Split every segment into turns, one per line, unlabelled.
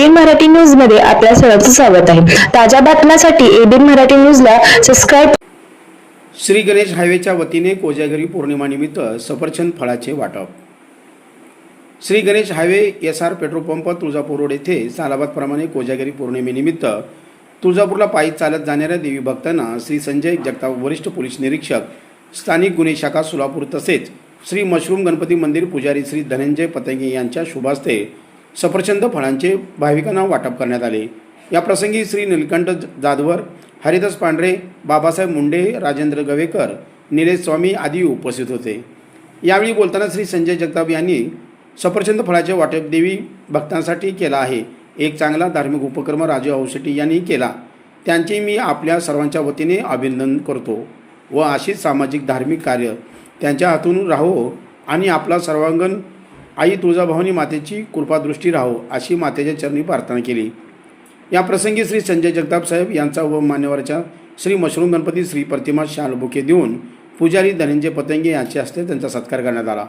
ABN Marathi न्यूजमध्ये आपल्या सर्वांचं स्वागत आहे. ताज्या बातम्यांसाठी एबीएन मराठी न्यूजला सबस्क्राईब
श्री गणेश हायवेच्या वतीने कोजागरी पौर्णिमानिमित्त सफरचंद फळाचे वाटप. Shri Ganesh highway S R petrol pump Tuljapur road येथे सालाबादप्रमाणे कोजागरी पौर्णिमेनिमित्त तुळजापूरला पायी चालत जाणाऱ्या देवी भक्तांना श्री संजय जगताप वरिष्ठ पोलीस निरीक्षक स्थानिक गुन्हे शाखा सोलापूर तसेच श्री मशरूम गणपती मंदिर पुजारी श्री धनंजय पतंगे यांच्या शुभास्ते सफरचंद फळांचे भाविकांना वाटप करण्यात आले. या प्रसंगी श्री नीलकंठ जाधवर हरिदास पांढरे बाबासाहेब मुंडे राजेंद्र गवेकर निलेश स्वामी आदी उपस्थित होते. यावेळी बोलताना श्री संजय जगताप यांनी सफरचंद फळाचे वाटप देवी भक्तांसाठी केला आहे. एक चांगला धार्मिक उपक्रम राजू औषटी यांनी केला. त्यांचे मी आपल्या सर्वांच्या वतीने अभिनंदन करतो व अशीच सामाजिक धार्मिक कार्य त्यांच्या हातून राहो आणि आपला सर्वांगण आई तुळजाभवानी मातेची कृपादृष्टी राहो अशी मातेच्या चरणी प्रार्थना केली. या प्रसंगी श्री संजय जगताप साहेब यांचा व मान्यवरच्या श्री मशरूम गणपती श्री प्रतिमा शाल बुके देऊन पुजारी धनंजय पतंगे यांच्या हस्ते त्यांचा सत्कार करण्यात आला.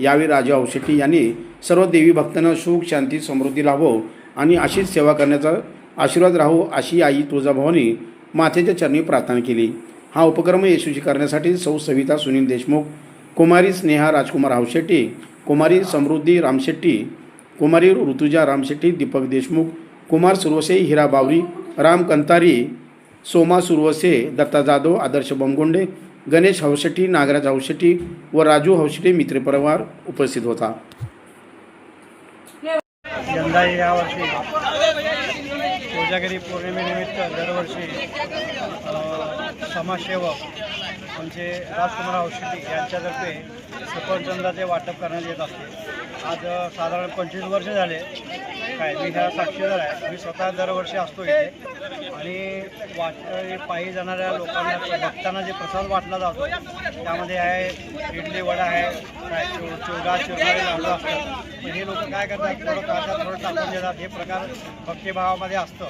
यावेळी राजा औशेट्टी यांनी सर्व देवी भक्तांना सुख शांती समृद्धी लाभो आणि अशीच सेवा करण्याचा आशीर्वाद राहो अशी आई तुळजाभवानी मातेच्या चरणी प्रार्थना केली. हा उपक्रम यशस्वी करण्यासाठी सौ सविता सुनील देशमुख कुमारी स्नेहा राजकुमार हावशेट्टी कुमारी समृद्धी रामशेट्टी कुमारी ऋतुजा रामशेट्टी दीपक देशमुख कुमार सुरवसे हिरा बावरी राम कंतारी सोमा सुरवसे दत्ता जाधव आदर्श बमगोंडे गणेश हवशेट्टी नागराज हवशेट्टी व राजू हवशेट्टी मित्रपरिवार उपस्थित होता.
यंदा कोजागिरी पौर्णिमेनिमित्त दरवर्षी समाजसेवक म्हणजे राजकुमार औषधी यांच्यातर्फे सफरचंदाचे वाटप करण्यात येत असते. आज साधारण पंचवीस वर्ष झाले. काय मी ह्या साक्षीदार आहे. मी स्वतः दरवर्षी असतो इथे. आणि वाट पायी जाणाऱ्या लोकांना भक्तांना जे प्रसाद वाटला जातो त्यामध्ये आहे इडली वडा आहे काय चिव असतं. हे लोक काय करतात? थोडं काढतात थोडं टाकून देतात. हे प्रकार भक्तिभावामध्ये असतं.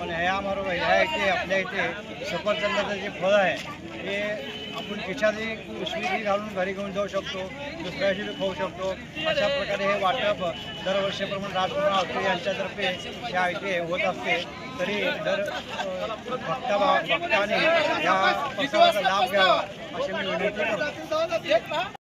पण ह्याबरोबर ह्या इथे आपल्या इथे सफरचंदाचं जे फळ आहे ते आपण खिशात एक पिशवी घालून घरी घेऊन जाऊ शकतो. दुसऱ्याशी बी खाऊ शकतो. अशा प्रकारे हे वाटप दरवर्षीप्रमाणे राजकुमार आवटे यांच्यातर्फे या इथे होत असते. तरी दर भक्ताभाव भक्ताने या प्रसादाचा लाभ घ्यावा अशी मी विनंती करतो.